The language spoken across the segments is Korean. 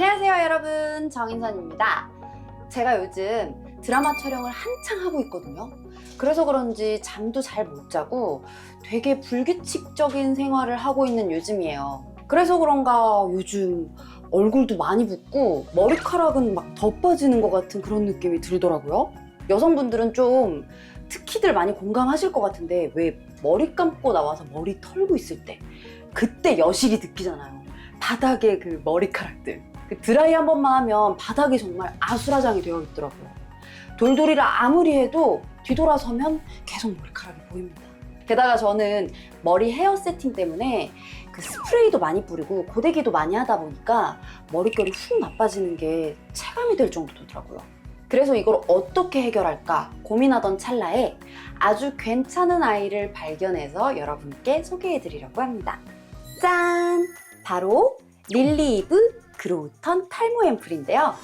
안녕하세요 여러분. 정인선입니다. 제가 요즘 드라마 촬영을 한창 하고 있거든요. 그래서 그런지 잠도 잘 못 자고 되게 불규칙적인 생활을 하고 있는 요즘이에요. 그래서 그런가 요즘 얼굴도 많이 붓고 머리카락은 막더 빠지는 것 같은 그런 느낌이 들더라고요. 여성분들은 좀 특히들 많이 공감하실 것 같은데 왜 머리 감고 나와서 머리 털고 있을 때 그때 여실히 느끼잖아요. 바닥에 그 머리카락들. 그 드라이 한 번만 하면 바닥이 정말 아수라장이 되어 있더라고요. 돌돌이라 아무리 해도 뒤돌아서면 계속 머리카락이 보입니다. 게다가 저는 머리 헤어 세팅 때문에 그 스프레이도 많이 뿌리고 고데기도 많이 하다 보니까 머릿결이 훅 나빠지는 게 체감이 될 정도더라고요. 그래서 이걸 어떻게 해결할까 고민하던 찰나에 아주 괜찮은 아이를 발견해서 여러분께 소개해 드리려고 합니다. 짠! 바로 릴리이브 그로우턴 탈모 앰플인데요.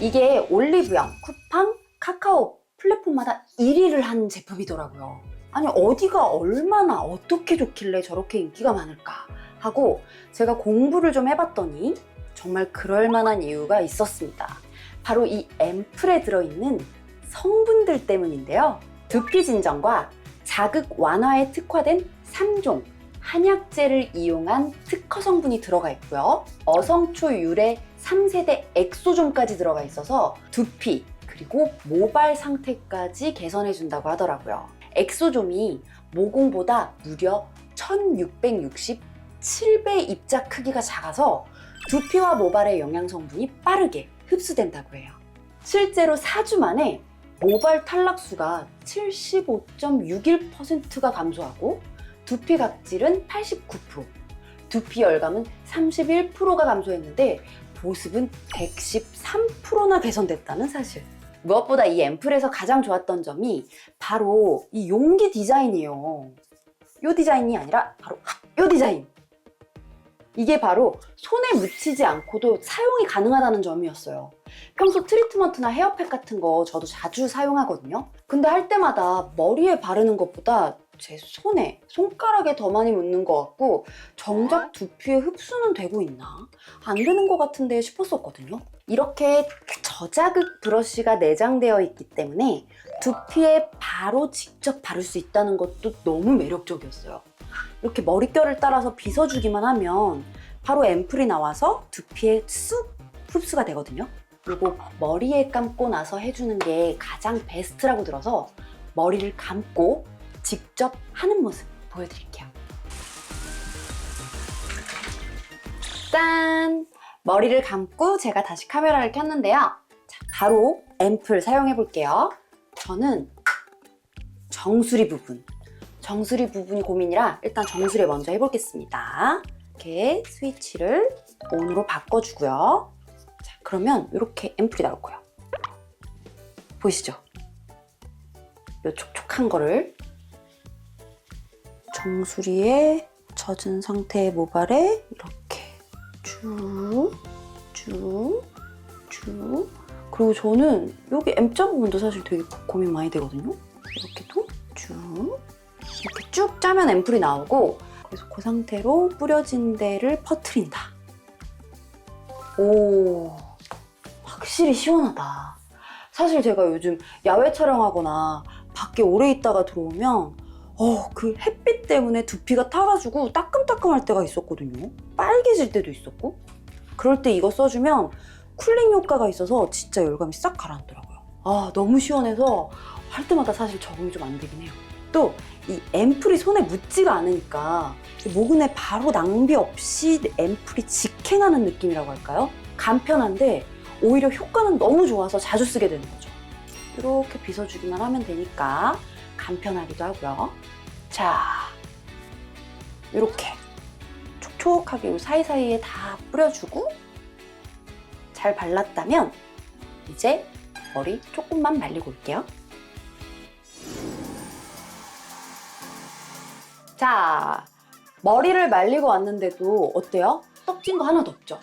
이게 올리브영, 쿠팡, 카카오 플랫폼마다 1위를 한 제품이더라고요. 아니 어디가 얼마나 어떻게 좋길래 저렇게 인기가 많을까 하고 제가 공부를 좀 해봤더니 정말 그럴 만한 이유가 있었습니다. 바로 이 앰플에 들어있는 성분들 때문인데요. 두피 진정과 자극 완화에 특화된 3종 한약재를 이용한 특허 성분이 들어가 있고요. 어성초 유래 3세대 엑소존까지 들어가 있어서 두피 그리고 모발 상태까지 개선해 준다고 하더라고요. 엑소좀이 모공보다 무려 1667배 입자 크기가 작아서 두피와 모발의 영양 성분이 빠르게 흡수된다고 해요. 실제로 4주 만에 모발 탈락수가 75.61%가 감소하고 두피 각질은 89%, 두피 열감은 31%가 감소했는데 보습은 113%나 개선됐다는 사실. 무엇보다 이 앰플에서 가장 좋았던 점이 바로 이 용기 디자인이에요. 요 디자인이 아니라 바로 요 디자인. 이게 바로 손에 묻히지 않고도 사용이 가능하다는 점이었어요. 평소 트리트먼트나 헤어팩 같은 거 저도 자주 사용하거든요. 근데 할 때마다 머리에 바르는 것보다 제 손에, 손가락에 더 많이 묻는 것 같고 정작 두피에 흡수는 되고 있나? 안 되는 것 같은데 싶었었거든요. 이렇게 저자극 브러쉬가 내장되어 있기 때문에 두피에 바로 직접 바를 수 있다는 것도 너무 매력적이었어요. 이렇게 머릿결을 따라서 빗어주기만 하면 바로 앰플이 나와서 두피에 쑥 흡수가 되거든요. 그리고 머리에 감고 나서 해주는 게 가장 베스트라고 들어서 머리를 감고 직접 하는 모습 보여드릴게요. 짠! 머리를 감고 제가 다시 카메라를 켰는데요. 자, 바로 앰플 사용해 볼게요. 저는 정수리 부분. 정수리 부분이 고민이라 일단 정수리 먼저 해보겠습니다. 이렇게 스위치를 온으로 바꿔주고요. 자, 그러면 이렇게 앰플이 나올 거예요. 보이시죠? 이 촉촉한 거를 정수리에 젖은 상태의 모발에 이렇게 쭉, 쭉, 쭉. 그리고 저는 여기 M자 부분도 사실 되게 고민 많이 되거든요. 이렇게도 쭉. 이렇게 쭉 짜면 앰플이 나오고 그래서 그 상태로 뿌려진 데를 퍼트린다. 오, 확실히 시원하다. 사실 제가 요즘 야외 촬영하거나 밖에 오래 있다가 들어오면 어, 그 햇빛 때문에 두피가 타가지고 따끔따끔할 때가 있었거든요. 빨개질 때도 있었고. 그럴 때 이거 써주면 쿨링 효과가 있어서 진짜 열감이 싹 가라앉더라고요. 아, 너무 시원해서 할 때마다 사실 적응이 좀 안 되긴 해요. 또 이 앰플이 손에 묻지가 않으니까 모근에 바로 낭비 없이 앰플이 직행하는 느낌이라고 할까요? 간편한데 오히려 효과는 너무 좋아서 자주 쓰게 되는 거죠. 이렇게 빗어주기만 하면 되니까 간편하기도 하고요. 자, 이렇게 촉촉하게 이 사이사이에 다 뿌려주고 잘 발랐다면 이제 머리 조금만 말리고 올게요. 자, 머리를 말리고 왔는데도 어때요? 떡진 거 하나도 없죠?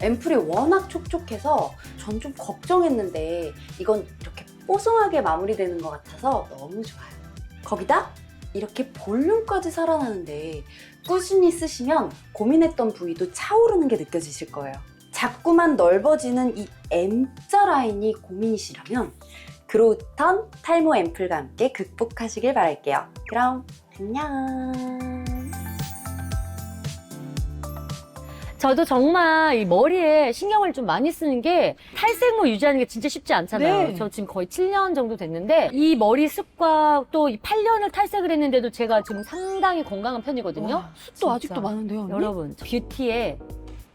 앰플이 워낙 촉촉해서 전 좀 걱정했는데 이건 이렇게 뽀송하게 마무리되는 것 같아서 너무 좋아요. 거기다 이렇게 볼륨까지 살아나는데 꾸준히 쓰시면 고민했던 부위도 차오르는 게 느껴지실 거예요. 자꾸만 넓어지는 이 M자 라인이 고민이시라면 그로우턴 탈모 앰플과 함께 극복하시길 바랄게요. 그럼 안녕. 저도 정말 이 머리에 신경을 좀 많이 쓰는 게 탈색모 유지하는 게 진짜 쉽지 않잖아요. 네. 저 지금 거의 7년 정도 됐는데 이 머리 습과 또 이 8년을 탈색을 했는데도 제가 지금 상당히 건강한 편이거든요. 와, 숱도 아직도 많은데요, 언니? 여러분 뷰티에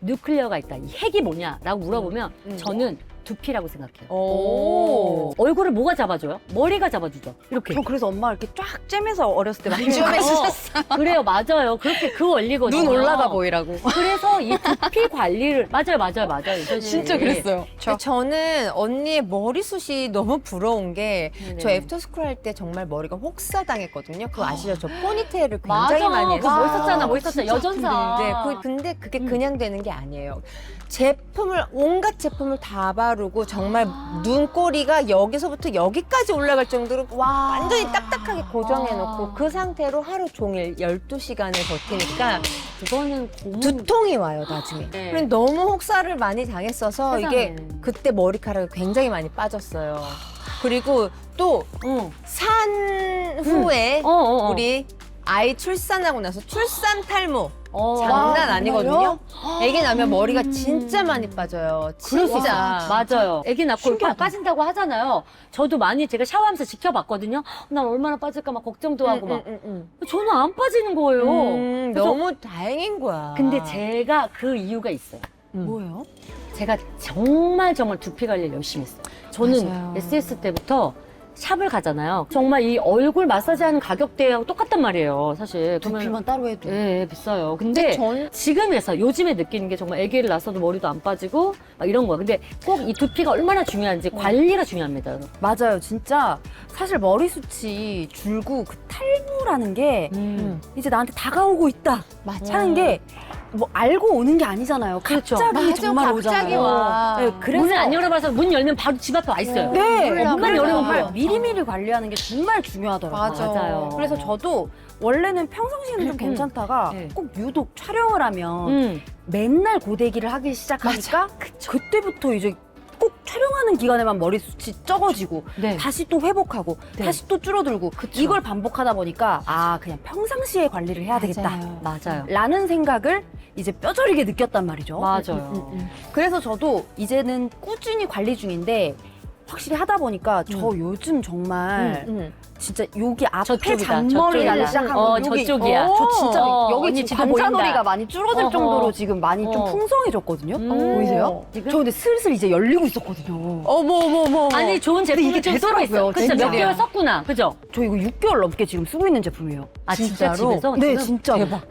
뉴클리어가 있다. 이 핵이 뭐냐라고 물어보면 음. 저는 두피라고 생각해요. 오. 얼굴을 뭐가 잡아줘요? 머리가 잡아주죠. 이렇게. 저 그래서 엄마 이렇게 쫙 쬐면서 어렸을 때 많이 어, 그래요, 맞아요. 그렇게 그 원리거든요. 눈 올라가 보이라고. 그래서 이 두피 관리를 맞아요, 맞아요, 맞아요. 이선희 씨. 진짜 그랬어요. 근데 저는 언니의 머리숱이 너무 부러운 게 저 네네. 애프터스쿨 할 때 정말 머리가 혹사당했거든요. 그거 아시죠? 저 포니테일을 굉장히 맞아, 많이 그거 했어요. 멋있었잖아, 멋있었잖아. 여전사. 네, 그, 근데 그게 음. 그냥 되는 게 아니에요. 제품을 온갖 제품을 다 바르고 정말 아. 눈꼬리가 여기서부터 여기까지 올라갈 정도로 완전히 딱딱하게 고정해 놓고 아. 그 상태로 하루 종일 12시간을 버티니까 그거는 고문. 두통이 와요, 나중에. 네. 너무 혹사를 많이 당했어서 이게 세상에. 그때 머리카락이 굉장히 많이 빠졌어요. 그리고 또 어, 산 후에 어, 어, 어. 우리 아이 출산하고 나서 출산 탈모 어. 장난 와, 아니거든요. 아기 나면 머리가 음. 진짜 많이 빠져요. 진짜. 맞아요. 아기 낳고 신기하다. 빠- 빠진다고 하잖아요. 저도 많이 제가 샤워하면서 지켜봤거든요. 난 얼마나 빠질까 막 걱정도 하고 막. 음, 음, 저는 안 빠지는 거예요. 음, 그래서- 너무 다행인 거야. 근데 제가 그 이유가 있어요. 음. 뭐예요? 제가 정말 정말 두피 관리를 열심히 했어요. 저는 맞아요. SS 때부터 샵을 가잖아요. 정말 이 얼굴 마사지 하는 가격대하고 똑같단 말이에요, 사실. 그러면- 두피만 따로 해도. 예, 비싸요. 근데 전 지금에서 요즘에 느끼는 게 정말 아기를 낳아서도 머리도 안 빠지고 막 이런 거야. 근데 꼭 이 두피가 얼마나 중요한지 관리가 중요합니다. 여러분. 맞아요. 진짜 사실 머리숱이 줄고 그 탈모라는 게 음. 이제 나한테 다가오고 있다 맞아. 하는 게뭐 알고 오는 게 아니잖아요. 그렇죠. 갑자기 맞아, 정말 갑자기 오잖아요. 와. 네, 그래서 문을 안 열어봐서 문 열면 바로 집 앞에 와 있어요. 네, 몰라, 그래서 열으면 정말. 미리미리 관리하는 게 정말 중요하더라고요. 맞아. 맞아요. 그래서 저도 원래는 평상시에는 좀 음, 괜찮다가 네. 꼭 유독 촬영을 하면 음. 맨날 고데기를 하기 시작하니까 그 때부터 이제 꼭 촬영하는 기간에만 머리숱이 적어지고 네. 다시 또 회복하고 네. 다시 또 줄어들고 이걸 반복하다 보니까 아 그냥 평상시에 관리를 해야 되겠다 맞아요. 맞아요. 라는 생각을 이제 뼈저리게 느꼈단 말이죠 맞아요. 음, 음. 그래서 저도 이제는 꾸준히 관리 중인데 확실히 하다 보니까 저 요즘 정말 음, 음. 진짜 여기 앞에 저쪽이다, 잔머리 저쪽이다. 나기 시작하고 어, 여기 저쪽이야. 어, 저 진짜 어, 여기 언니 지금 보인다. 관자놀이가 많이 줄어들 어허. 정도로 지금 많이 좀 어. 풍성해졌거든요. 음. 보이세요? 지금? 저 근데 슬슬 이제 열리고 있었거든요. 어머 어머 어머. 아니 좋은 제품이 이게 좀 되더라고요, 있어. 그쵸 몇 진짜. 개월 썼구나. 그죠? 저 이거 6개월 넘게 지금 쓰고 있는 제품이에요. 아 진짜 진짜로? 집에서 네, 지금? 진짜. 대박.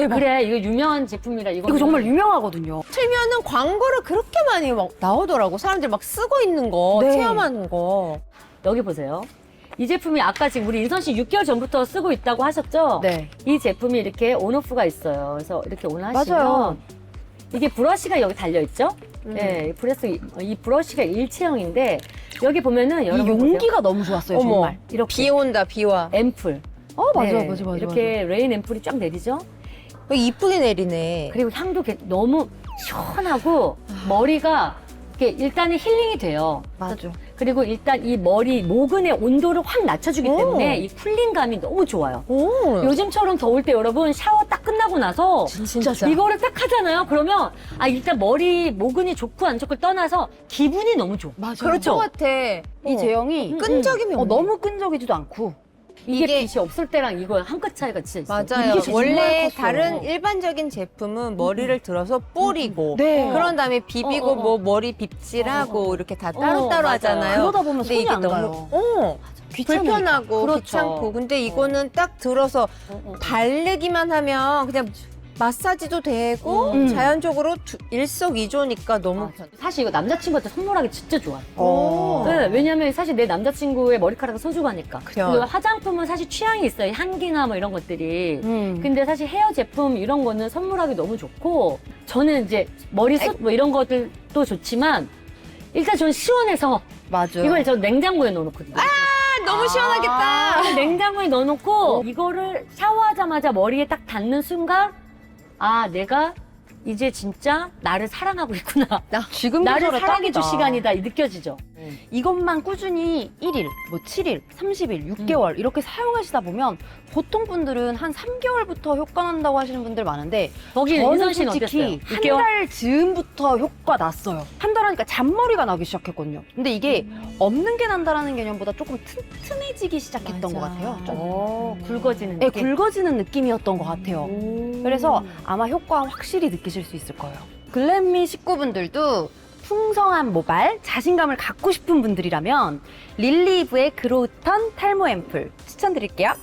대박. 그래 이거 유명한 제품이라 이거 이거 정말 유명하거든요. 틀면은 광고를 그렇게 많이 막 나오더라고. 사람들 막 쓰고 있는 거, 네. 체험하는 거. 여기 보세요. 이 제품이 아까 지금 우리 인선 씨 6개월 전부터 쓰고 있다고 하셨죠? 네. 이 제품이 이렇게 온오프가 있어요. 그래서 이렇게 온 하시면 맞아요. 이게 브러쉬가 여기 달려 있죠? 네, 이 브러쉬 이 브러쉬가 일체형인데 여기 보면은 이 여러분 보세요. 용기가 너무 좋았어요, 어머. 정말. 이렇게 비 온다, 비 와. 앰플. 어, 맞아요, 네, 맞아요, 맞아요. 이렇게 레인 앰플이 쫙 내리죠? 어, 이쁘게 내리네. 그리고 향도 게- 너무 시원하고 머리가 이렇게 일단은 힐링이 돼요. 맞아. 그리고 일단 이 머리 모근의 온도를 확 낮춰주기 오. 때문에 이 쿨링감이 너무 좋아요. 오. 요즘처럼 더울 때 여러분 샤워 딱 끝나고 나서 진짜. 이거를 딱 하잖아요. 그러면 아 일단 머리 모근이 좋고 안 좋고 떠나서 기분이 너무 좋아. 맞아요. 그렇죠. 것 같아. 이 제형이 음, 끈적임이 어, 없네. 너무 끈적이지도 않고 이게, 이게- 빛이 없을 때랑 이거 한 끗 차이가 진짜 있어요. 맞아요. 이게 원래 컸어요. 다른 일반적인 제품은 머리를 들어서 뿌리고 네. 그런 다음에 비비고 어, 어, 어. 뭐 머리 빗질하고 어, 어. 이렇게 다 어, 따로따로 맞아요. 하잖아요. 그러다 보면 근데 손이 이게 안 너무 가요. 어, 귀찮으니까. 불편하고 그렇죠. 귀찮고 근데 이거는 딱 들어서 어, 어. 바르기만 하면 그냥 마사지도 되고 음. 자연적으로 두- 일석이조니까 너무 아, 사실 이거 남자친구한테 선물하기 진짜 좋아요. 어. 네, 왜냐면 사실 내 남자친구의 머리카락은 소중하니까. 그래요. 그리고 화장품은 사실 취향이 있어요. 향기나 뭐 이런 것들이. 음. 근데 사실 헤어 제품 이런 거는 선물하기 너무 좋고 저는 이제 머리숱 뭐 이런 것들도 좋지만 일단 저는 시원해서 맞아요. 이걸 저 냉장고에 넣어놓거든요. 아, 너무 시원하겠다. 냉장고에 넣어놓고 이거를 샤워하자마자 머리에 딱 닿는 순간 아 내가 이제 진짜 나를 사랑하고 있구나. 지금 나를 사랑해줄. 시간이다 이 느껴지죠. 이것만 꾸준히 1일, 뭐 7일, 30일, 6개월 이렇게 사용하시다 보면 보통 분들은 한 3개월부터 효과 난다고 하시는 분들 많은데 거기 저는 솔직히? 한 6개월? 달 즈음부터 효과 났어요. 한 달 하니까 잔머리가 나기 시작했거든요. 근데 이게 없는 게 난다라는 개념보다 조금 튼튼해지기 시작했던 것 같아요. 좀 어, 굵어지는 네, 느낌. 굵어지는 느낌이었던 것 같아요. 그래서 아마 효과 확실히 느끼실 수 있을 거예요. 글램미 식구분들도 풍성한 모발, 자신감을 갖고 싶은 분들이라면 릴리브의 그로우턴 탈모 앰플 추천드릴게요.